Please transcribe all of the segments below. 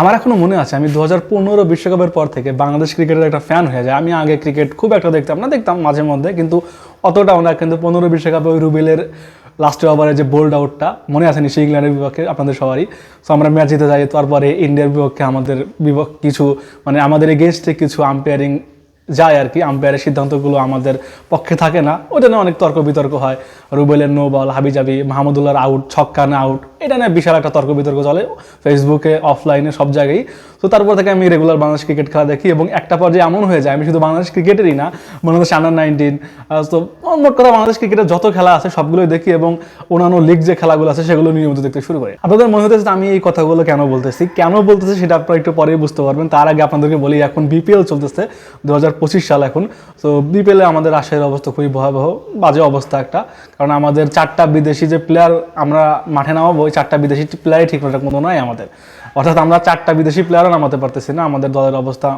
আমার এখনও মনে আছে, আমি দু হাজার পনেরো বিশ্বকাপের পর থেকে বাংলাদেশ ক্রিকেটের একটা ফ্যান হয়ে যায় আমি আগে ক্রিকেট খুব একটা দেখতাম না, দেখতাম মাঝে মধ্যে, কিন্তু অতটাও না, কিন্তু পনেরো বিশ্বকাপে ওই রুবেলের লাস্ট ওভারে যে বোল্ড আউটটা মনে আছে নিশ্চয়ই ইংল্যান্ডের বিপক্ষে, আপনাদের সবারই। সো আমরা ম্যাচ জিতে যাই, তারপরে ইন্ডিয়ার বিপক্ষে আমাদের বিপক্ষে কিছু মানে আমাদের এগেনস্টে কিছু আম্পায়ারিং যায় আর কি, আম্পায়ারের সিদ্ধান্তগুলো আমাদের পক্ষে থাকে না। ওটা নিয়ে অনেক তর্ক বিতর্ক হয়। রুবেলের নো বল হাবিজাবি, মাহমুদুল্লাহর আউট ছক্কা না আউট এটা নিয়ে বিশাল একটা তর্ক বিতর্ক চলে ফেসবুকে অফলাইনে সব জায়গায়। তো তারপর থেকে আমি রেগুলার বাংলাদেশ ক্রিকেট খেলা দেখি এবং একটা পর্যায়ে এমন হয়ে যায়, আমি শুধু বাংলাদেশ ক্রিকেটেরই না, বাংলাদেশ আন্ডার নাইনটিন তো মোট কথা বাংলাদেশ ক্রিকেটের যত খেলা আছে সবগুলোই দেখি এবং অন্যান্য লিগ যে খেলাগুলো আছে সেগুলো নিয়মিত দেখতে শুরু করি। আপনাদের মনে হতেছে আমি এই কথাগুলো কেন বলতেছি? কেন বলতেছি সেটা আপনারা একটু পরেই বুঝতে পারবেন। তার আগে আপনাদেরকে বলি, এখন বিপিএল চলতেছে দু হাজার পঁচিশ সাল এখন। তো বিপিএলে আমাদের রাজশাহীর অবস্থা খুবই ভয়াবহ, বাজে অবস্থা একটা। কারণ আমাদের চারটা বিদেশি যে প্লেয়ার আমরা মাঠে নামাবো, ওই চারটা বিদেশি প্লেয়ারই ঠিক মতো নয় আমাদের। অর্থাৎ আমরা চারটা বিদেশি প্লেয়ারও নামাতে পারতেছি না, আমাদের দলের অবস্থা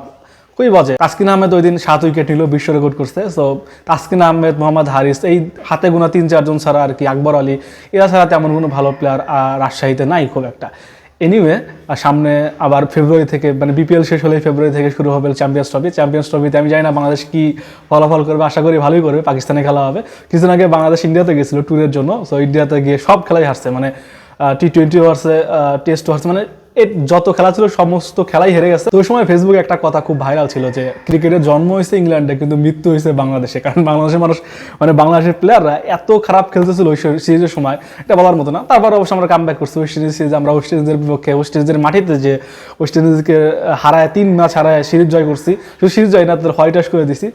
খুবই বাজে। তাসকিন আহমেদ ওই দিন সাত উইকেট নিল বিশ্ব রেকর্ড করছে। সো তাসকিন আহমেদ, মোহাম্মদ হারিস, এই হাতে গোনা তিন চারজন ছাড়া আর কি আকবর আলী, এরা ছাড়া তেমন কোনো ভালো প্লেয়ার রাজশাহীতে নাই খুব একটা। এনিওয়ে সামনে আবার ফেব্রুয়ারি থেকে মানে বিপিএল শেষ হলে ফেব্রুয়ারি থেকে শুরু হবে চ্যাম্পিয়ন্স ট্রফি চ্যাম্পিয়ন্স ট্রফিতে আমি জানি না বাংলাদেশ কি ফলাফল করবে, আশা করি ভালোই করবে, পাকিস্তানে খেলা হবে। কিছুদিন আগে বাংলাদেশ ইন্ডিয়াতে গেছিল ট্যুরের জন্য সো ইন্ডিয়াতে গিয়ে সব খেলাই হারছে মানে টি টোয়েন্টি ওয়ার্সে টেস্ট ওয়ার্সে মানে এর যত খেলা ছিল, সমস্ত খেলাই হেরে গেছে। ওই সময় ফেসবুকে একটা কথা খুব ভাইরাল ছিল যে ক্রিকেটের জন্ম হয়েছে ইংল্যান্ডে, কিন্তু মৃত্যু হয়েছে বাংলাদেশে। কারণ বাংলাদেশের মানুষ মানে বাংলাদেশের প্লেয়াররা এত খারাপ খেলতেছিল ওই সিরিজের সময়, এটা বলার মতো না। তারপর অবশ্য আমরা কাম ব্যাক করছি। ওয়েস্ট ইন্ডিজ সিরিজ আমরা ওয়েস্ট ইন্ডিজের বিপক্ষে ওয়েস্ট ইন্ডিজের মাটিতে যে ওয়েস্ট ইন্ডিজকে হারায়, তিন ম্যাচ হারায় সিরিজ জয় করছি। শুধু সিরিজ জয় না, তাদের হোয়াইট করে দিছি।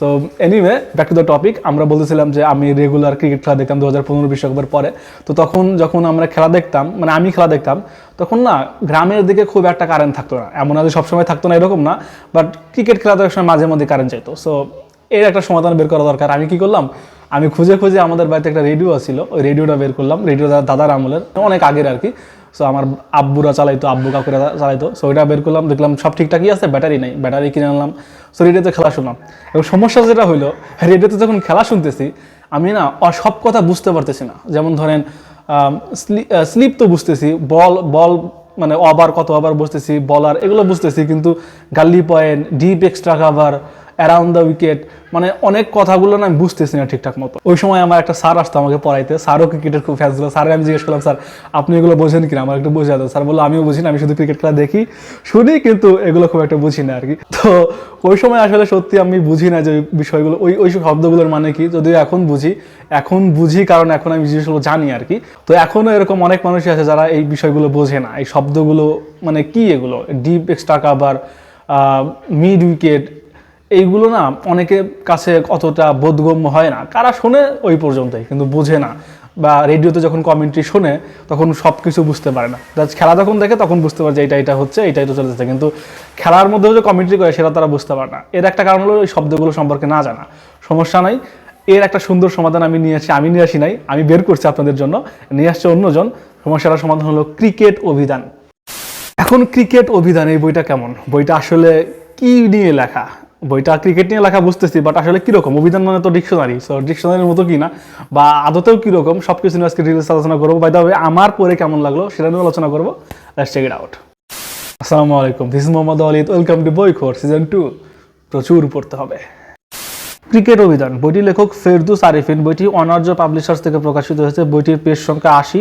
So anyway back to the topic আমরা বলতেছিলাম যে আমি রেগুলার ক্রিকেট খেলা দেখতাম দু হাজার পনেরো বিশ্বকাপের পরে। তো তখন যখন আমরা খেলা দেখতাম মানে আমি খেলা দেখতাম, তখন না গ্রামের দিকে খুব একটা কারেন্ট থাকতো না। এমন আজ সবসময় থাকতো না এরকম না বাট ক্রিকেট খেলা তো সময় মাঝে মধ্যে কারেন্ট চাইতো। সো এর একটা সমাধান বের করা দরকার। আমি কি করলাম? আমি খুঁজে খুঁজে আমাদের বাড়িতে একটা রেডিও ছিল ওই রেডিওটা বের করলাম। রেডিও দাদার আমলের, অনেক আগের আর কি। সো আমার আব্বুরা চালাইতো, আব্বু কাকুরা চালাইতো। সো ওইটা বের করলাম, দেখলাম সব ঠিকঠাকই আছে ব্যাটারি নাই ব্যাটারি কিনে আনলাম। সো রেডিওতে খেলা শুনলাম। এবং সমস্যা যেটা হইল রেডিওতে যখন খেলা শুনতেছি, আমি না সব কথা বুঝতে পারতেছি না। যেমন ধরেন স্লিপ তো বুঝতেছি, বল বল মানে ওভার কত ওভার বুঝতেছি বলার, এগুলো বুঝতেছি। কিন্তু gully point deep extra cover around the wicket মানে অনেক কথাগুলো না আমি বুঝতেছি না ঠিকঠাক মতো। ওই সময় আমার একটা স্যার আসতো আমাকে পড়াইতে। স্যারও ক্রিকেটের খুব ফ্যান ছিল। স্যার আমি জিজ্ঞেস করলাম, স্যার, আপনি এগুলো বোঝেন কিনা? আমার একটু বোঝা স্যার বলল, আমিও বুঝি না, আমি শুধু ক্রিকেট খেলা দেখি, শুনি কিন্তু এগুলো খুব একটা বুঝি না আর কি তো ওই সময় আসলে সত্যি আমি বুঝি না যে বিষয়গুলো, ওই ওই শব্দগুলোর মানে কি। যদিও এখন বুঝি এখন বুঝি কারণ এখন আমি জিনিসগুলো জানি আর কি তো এখনও এরকম অনেক মানুষই আছে যারা এই বিষয়গুলো বোঝে না। এই শব্দগুলো মানে কি এগুলো? Deep extra cover mid wicket এইগুলো না অনেকের কাছে অতটা বোধগম্য হয় না। কারা শোনে ওই পর্যন্তই, কিন্তু বোঝে না। বা রেডিওতে যখন কমেন্ট্রি শোনে, তখন সব কিছু বুঝতে পারে না। খেলা যখন দেখে, তখন বুঝতে পারে যে এটা এটা হচ্ছে, এটাই তো চলতেছে। কিন্তু খেলার মধ্যেও যে কমেন্ট্রি করে, সেটা তারা বুঝতে পারে না। এর একটা কারণ হলো, ওই শব্দগুলো সম্পর্কে না জানা। সমস্যা নাই। এর একটা সুন্দর সমাধান আমি নিয়ে আসি আমি নিয়ে আসি নাই। আমি বের করছি আপনাদের জন্য। নিয়ে আসছে অন্যজন। সমস্যাটার সমাধান হলো ক্রিকেট অভিধান। এখন ক্রিকেট অভিধান, এই বইটা কেমন? বইটা আসলে কি নিয়ে লেখা? বইটা ক্রিকেট নিয়ে লেখা বুঝতেছি বাট আসলে কীরকম? অভিধান মানে তো ডিকশনারি সো ডিকশনারির মতো কি না? বা আদতেও কীরকম? সব কিছু নিয়ে আজকে রিলস আলোচনা করব। বাই তবে আমার পরে কেমন লাগল সেটা নিয়ে আলোচনা করব। লেটস চেক ইট আউট আসসালামু আলাইকুম। This Mohammad Alid welcome to Boi Khor season two প্রচুর পড়তে হবে। ক্রিকেট অভিধান। বইটির লেখক ফেরদুস আরিফিন। বইটি অনার্য পাবলিশার্স থেকে প্রকাশিত হয়েছে। বইটির পেজ সংখ্যা আশি।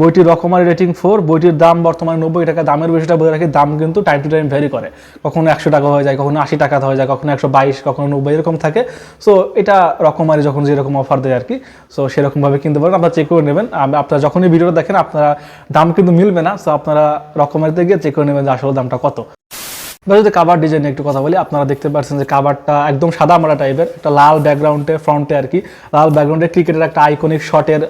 বইটির রকমারি রেটিং ফোর বইটির দাম বর্তমানে নব্বই টাকা, দামের বেশিটা বলে রাখি, দাম কিন্তু টাইম টু টাইম ভ্যারি করে। কখনো একশো টাকা হয়ে যায়, কখনো আশি টাকা হয়ে যায়, কখনো একশো বাইশ, কখনো নব্বই, এরকম থাকে। সো এটা রকমারি যখন যেরকম অফার দেয় আর কি সো সেরকমভাবে কিনতে পারেন আপনারা চেক করে নেবেন। আপনারা যখনই ভিডিওটা দেখেন, আপনারা দাম কিন্তু মিলবে না সো আপনারা রকমারিতে গিয়ে চেক করে নেবেন যে আসলে দামটা কত। এবার যদি কাবার ডিজাইনে একটু কথা বলি, আপনারা দেখতে পাচ্ছেন যে কাবারটা একদম সাদা মারা টাইপের একটা লাল ব্যাকগ্রাউন্ডে ফ্রন্টে আর কি। লাল ব্যাকগ্রাউন্ডে ক্রিকেটের একটা আইকনিক শটের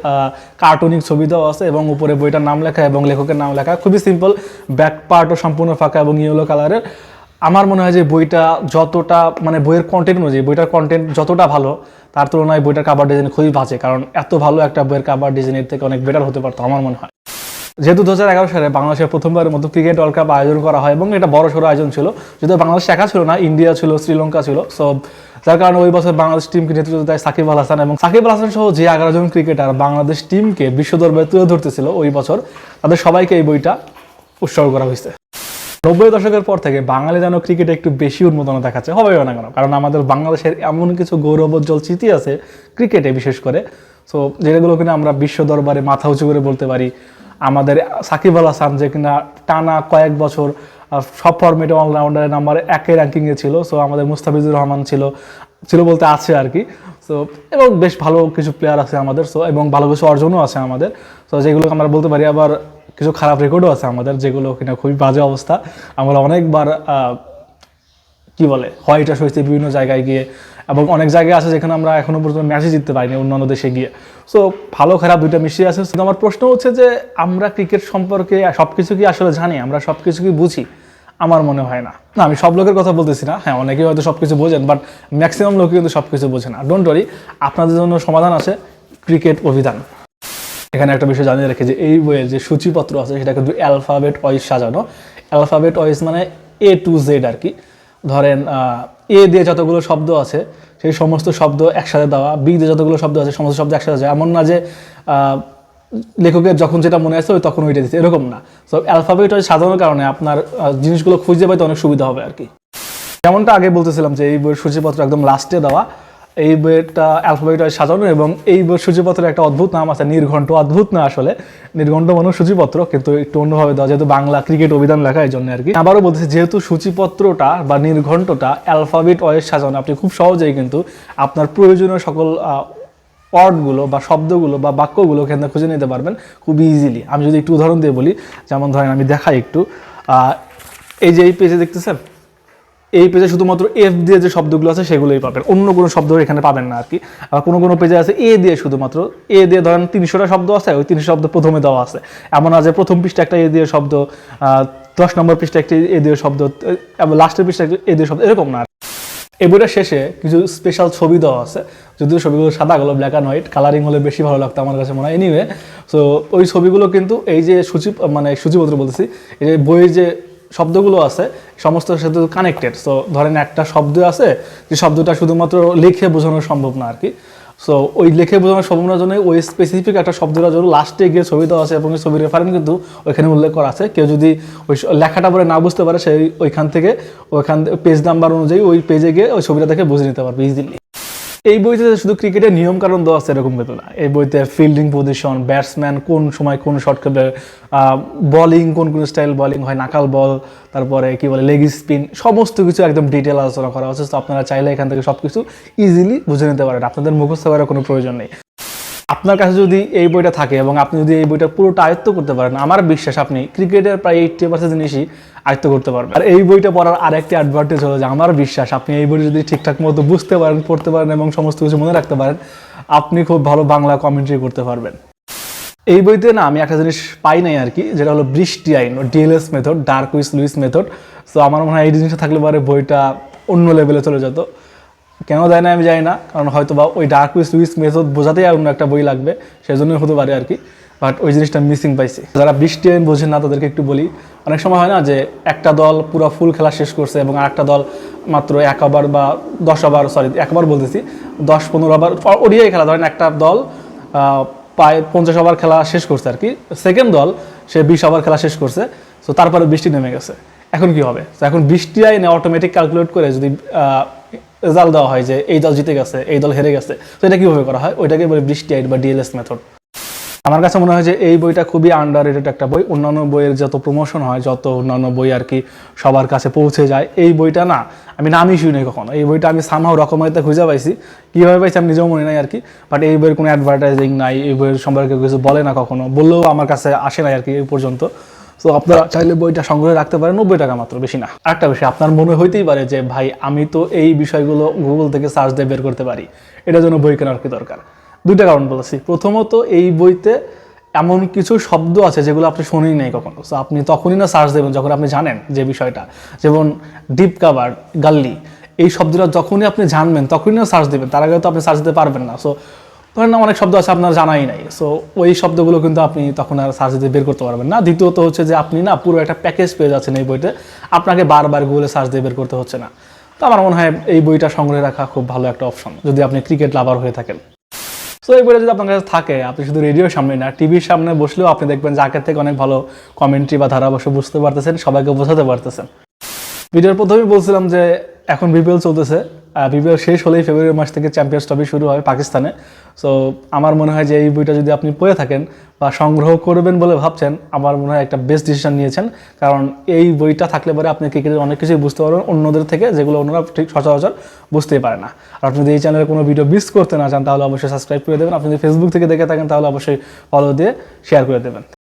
কার্টুনিক ছবি দেওয়া আছে এবং উপরে বইটার নাম লেখা এবং লেখকের নাম লেখা। খুবই সিম্পল ব্যাক পার্টও সম্পূর্ণ ফাঁকা এবং ইয়েলো কালারের আমার মনে হয় যে বইটা যতটা মানে বইয়ের কন্টেন্ট অনুযায়ী, বইটার কন্টেন্ট যতটা ভালো, তার তুলনায় বইটার কাবার ডিজাইন খুবই বাজে, কারণ এত ভালো একটা বইয়ের কাবার ডিজাইনের থেকে অনেক বেটার হতে পারতো, আমার মনে হয়। যেহেতু দু হাজার এগারো সালে বাংলাদেশের প্রথমবারের মতো ক্রিকেট ওয়ার্ল্ড কাপ আয়োজন করা হয় এবং এটা বড় সড়ো আয়োজন ছিল। যদিও বাংলাদেশ একা ছিল না, ইন্ডিয়া ছিল, শ্রীলঙ্কা ছিল। সো যার কারণে ওই বছর বাংলাদেশ টিমকে নেতৃত্ব দেয় সাকিব আল হাসান এবং সাকিব আল হাসান সহ যে এগারো জন ক্রিকেটার বাংলাদেশ টিমকে বিশ্ব দরবারে তুলে ধরতেছিল ওই বছর, তাদের সবাইকে এই বইটা উৎসর্গ করা হয়েছে। নব্বই দশকের পর থেকে বাঙালি যেন ক্রিকেটে একটু বেশি উন্মোদনা দেখাচ্ছে হবে না কেন? কারণ আমাদের বাংলাদেশের এমন কিছু গৌরবোজ্জ্বল স্মৃতি আছে ক্রিকেটে বিশেষ করে। সো যেগুলো কিনা আমরা বিশ্ব দরবারে মাথা উঁচু করে বলতে পারি। আমাদের সাকিব আল হাসান যে কিনা টানা কয়েক বছর সব ফর্মেটে অলরাউন্ডারের নাম্বার একে র্যাঙ্কিংয়ে ছিল সো আমাদের মুস্তাফিজুর রহমান ছিল ছিল বলতে আছে আর কি। সো এবং বেশ ভালো কিছু প্লেয়ার আছে আমাদের সো এবং ভালো কিছু অর্জনও আছে আমাদের। সো যেগুলো আমরা বলতে পারি, আবার কিছু খারাপ রেকর্ডও আছে আমাদের, যেগুলো কিনা খুবই বাজে অবস্থা। আমরা অনেকবার কি বলে হোয়াইটাস হয়েছে বিভিন্ন জায়গায় গিয়ে এবং অনেক জায়গায় আছে যেখানে আমরা এখনও পর্যন্ত ম্যাচই জিততে পারিনি অন্যান্য দেশে গিয়ে। সো ভালো খারাপ দুইটা মিশিয়ে আছে। আমার প্রশ্ন হচ্ছে যে, আমরা ক্রিকেট সম্পর্কে সব কিছু কি আসলে জানি? আমরা সব কিছু কি বুঝি? আমার মনে হয় না। না, আমি সব লোকের কথা বলতেছি না। হ্যাঁ অনেকেই হয়তো সব কিছু বোঝেন বাট ম্যাক্সিমাম লোকই কিন্তু সব কিছু বোঝে না। ডোন্ট ওয়ারি আপনাদের জন্য সমাধান আছে ক্রিকেট অভিধান। এখানে একটা বিষয় জানিয়ে রেখে যে, এই বইয়ের যে সূচিপত্র আছে, সেটা কিন্তু অ্যালফাবেট ওয়াইজ সাজানো। অ্যালফাবেট ওয়াইজ মানে এ টু জেড আর কি। ধরেন এ দিয়ে যতগুলো শব্দ আছে, সেই সমস্ত শব্দ একসাথে দেওয়া, বি দিয়ে যতগুলো শব্দ আছে, সমস্ত শব্দ একসাথে দেওয়া। এমন না যে লেখকের যখন যেটা মনে আছে, ওই তখন ওইটা দিচ্ছে এরকম না। সো অ্যালফাবেট সাজানোর কারণে আপনার জিনিসগুলো খুঁজতে পাইতে অনেক সুবিধা হবে আর কি। যেমনটা আগে বলতেছিলাম যে, এই বইয়ের সূচিপত্র একদম লাস্টে দেওয়া। এই বইয়েরটা অ্যালফাবেট সাজানো এবং এই বইয়ের সূচিপত্রের একটা অদ্ভুত নাম আছে, নির্ঘণ্ট। অদ্ভুত না আসলে, নির্ঘণ্ট মানুষ সূচিপত্র, কিন্তু একটু অন্যভাবে দেওয়া, যেহেতু বাংলা ক্রিকেট অভিধান লেখা এই জন্য আর কি। আবারও বলতেছি, যেহেতু সূচিপত্রটা বা নির্ঘণ্টটা অ্যালফাবেট ওয়েস সাজানো, আপনি খুব সহজেই কিন্তু আপনার প্রয়োজনীয় সকল ওয়ার্ডগুলো বা শব্দগুলো বা বাক্যগুলো এখানে খুঁজে নিতে পারবেন খুব ইজিলি আমি যদি একটু উদাহরণ দিয়ে বলি, যেমন ধরেন আমি দেখাই একটু এই যে এই পেজে দেখতেছেন? এই পেজে শুধুমাত্র এফ দিয়ে যে শব্দগুলো আছে সেগুলোই পাবেন। অন্য কোনো শব্দ এখানে পাবেন না আর কি আর কোনো কোনো পেজে আছে এ দিয়ে শুধুমাত্র। এ দিয়ে ধরেন তিনশোটা শব্দ আছে, ওই তিনশো শব্দ প্রথমে দেওয়া আছে। এমন আছে প্রথম পৃষ্ঠা একটা এ দিয়ে শব্দ দশ নম্বর পৃষ্ঠা একটি এ দিয়ে শব্দ এবং লাস্টের পৃষ্ঠা একটি এ দিয়ে শব্দ, এরকম না। এই বইটার শেষে কিছু স্পেশাল ছবি দেওয়া আছে। যদিও ছবিগুলো সাদা গুলো ব্ল্যাক অ্যান্ড হোয়াইট কালারিং হলে বেশি ভালো লাগতো আমার কাছে মনে হয়। এনিওয়ে সো ওই ছবিগুলো কিন্তু এই যে সূচি মানে সূচিপত্র বলতেছি, এই যে বইয়ের যে শব্দগুলো আছে, সমস্ত সাথে কানেক্টেড সো ধরেন একটা শব্দ আছে, যে শব্দটা শুধুমাত্র লিখে বোঝানো সম্ভব না আর কি সো ওই লিখে বোঝানো সম্ভব না জন্য ওই স্পেসিফিক একটা শব্দটা জন্য লাস্টে গিয়ে ছবি দেওয়া আছে এবং ছবির রেফারেন্স কিন্তু ওইখানে উল্লেখ করা আছে। কেউ যদি ওই লেখাটা পরে না বুঝতে পারে, সেই ওইখান থেকে ওইখান পেজ নাম্বার অনুযায়ী ওই পেজে গিয়ে ওই ছবিটা দেখে বুঝে নিতে পারবে ইজিলি এই বইতে শুধু ক্রিকেটের নিয়ম কারণ দেওয়া আছে এরকম কিন্তু না। এই বইতে ফিল্ডিং পজিশন ব্যাটসম্যান কোন সময় কোন শট খেলবে বলিং কোন কোন স্টাইল বলিং হয়, নাকাল বল তারপরে কি বলে লেগ স্পিন সমস্ত কিছু একদম ডিটেল আলোচনা করা হচ্ছে তো আপনারা চাইলে এখান থেকে সব কিছু ইজিলি বুঝে নিতে পারেন। আপনাদের মুখস্থ করার কোনো প্রয়োজন নেই। আপনার কাছে যদি এই বইটা থাকে এবং আপনি যদি এই বইটা পুরোটা আয়ত্ত করতে পারেন, আমার বিশ্বাস আপনি ক্রিকেটের প্রায় এইটটি পার্সেন্ট জিনিসই আয়ত্ত করতে পারবেন। আর এই বইটা পড়ার আরেকটি অ্যাডভান্টেজ হলো যে আমার বিশ্বাস, আপনি এই বইটা যদি ঠিকঠাক মতো বুঝতে পারেন, পড়তে পারেন এবং সমস্ত কিছু মনে রাখতে পারেন, আপনি খুব ভালো বাংলা কমেন্ট্রি করতে পারবেন। এই বইতে না আমি একটা জিনিস পাই নাই আর কি, যেটা হলো বৃষ্টি আইন ডিএলএস মেথড ডার্ক উইস লুইস মেথড সো আমার মনে হয় এই জিনিসটা থাকলে পরে বইটা অন্য লেভেলে চলে যেত। কেন দেয় না আমি জানি না, কারণ হয়তো বা ওই ডার্ক উইস লুইস মেথড বোঝাতেই আর অন্য একটা বই লাগবে, সেজন্যই হতে পারে আর কি বাট ওই জিনিসটা মিসিং পাইছি। যারা বৃষ্টি আইন বোঝেন না, তাদেরকে একটু বলি, অনেক সময় হয় না যে একটা দল পুরো ফুল খেলা শেষ করছে এবং আরেকটা দল মাত্র এক ওভার বা দশ ওভার সরি এক ওভার বলতেছি, দশ পনেরো ওভার ওডিআই খেলা, ধরেন একটা দল প্রায় পঞ্চাশ ওভার খেলা শেষ করছে আর কি সেকেন্ড দল, সে বিশ ওভার খেলা শেষ করছে তো তারপরে বৃষ্টি নেমে গেছে। এখন কি হবে? এখন বৃষ্টি আইনে অটোমেটিক ক্যালকুলেট করে যদি রেজাল্ট দেওয়া হয় যে এই দল জিতে গেছে, এই দল হেরে গেছে। তো এটা কীভাবে করা হয়? ওইটাকে বলে বৃষ্টি আইন বা ডিএলএস মেথড আমার কাছে মনে হয় যে এই বইটা খুবই আন্ডার একটা বই। অন্যান্য বইয়ের যত প্রমোশন হয়, যত অন্যান্য বই আর কি সবার কাছে পৌঁছে যায়, এই বইটা না, আমি নামই শুনি কখনো। এই বইটা আমি সামহাও রকমারিতে খুঁজে পাইছি। কীভাবে পাইছি আমি নিজেও মনে নাই আর কি। বাট এই বইয়ের কোনো অ্যাডভার্টাইজিং নাই, এই বইয়ের সম্পর্কে কিছু বলে না কখনো। বললেও আমার কাছে আসে নাই আর কি এই পর্যন্ত। তো আপনারা চাইলে বইটা সংগ্রহে রাখতে পারেন, নব্বই টাকা মাত্র, বেশি না। আরেকটা বিষয়, আপনার মনে হইতেই পারে যে, ভাই, আমি তো এই বিষয়গুলো গুগল থেকে সার্চ দিয়ে বের করতে পারি। এটার জন্য বই কেনার কি দরকার? দুইটা কারণ বলেছি। প্রথমত, এই বইতে এমন কিছু শব্দ আছে যেগুলো আপনি শুনেই নাই কখনো। সো আপনি তখনই না সার্চ দেবেন যখন আপনি জানেন যে বিষয়টা। যেমন ডিপ কাভার গাল্লি এই শব্দটা যখনই আপনি জানবেন, তখনই না সার্চ দেবেন। তার আগে তো আপনি সার্চ দিতে পারবেন না। সো ধরেন অনেক শব্দ আছে, আপনার জানাই নাই। সো ওই শব্দগুলো কিন্তু আপনি তখন আর সার্চ দিয়ে বের করতে পারবেন না। দ্বিতীয়ত হচ্ছে যে, আপনি না পুরো একটা প্যাকেজ পেয়ে যাচ্ছেন এই বইতে। আপনাকে বারবার গুগলে সার্চ দিয়ে বের করতে হচ্ছে না। তো আমার মনে হয় এই বইটা সংগ্রহে রাখা খুব ভালো একটা অপশন যদি আপনি ক্রিকেট লাভার হয়ে থাকেন। সো এই বইটা যদি আপনার কাছে থাকে, আপনি শুধু রেডিওর সামনে না টিভির সামনে বসলেও আপনি দেখবেন যে, আগের থেকে অনেক ভালো কমেন্ট্রি বা ধারাভাষ্য বুঝতে পারতেছেন, সবাইকে বোঝাতে পারতেছেন। ভিডিওর প্রথমেই বলছিলাম যে, এখন বিপিএল চলতেছে। বিপিএল শেষ হলেই ফেব্রুয়ারি মাস থেকে চ্যাম্পিয়ন্স ট্রফি শুরু হয় পাকিস্তানে। সো আমার মনে হয় যে এই বইটা যদি আপনি পড়ে থাকেন বা সংগ্রহ করবেন বলে ভাবছেন, আমার মনে হয় একটা বেস্ট ডিসিশন নিয়েছেন। কারণ এই বইটা থাকলে পরে আপনি ক্রিকেটের অনেক কিছুই বুঝতে পারবেন, অন্যদের থেকে যেগুলো অন্যরা ঠিক সচরাচর বুঝতেই পারে না। আর আপনি যদি এই চ্যানেলে কোনো ভিডিও মিস করতে না চান, তাহলে অবশ্যই সাবস্ক্রাইব করে দেবেন। আপনি যদি ফেসবুক থেকে দেখে থাকেন, তাহলে অবশ্যই ফলো দিয়ে শেয়ার করে দেবেন।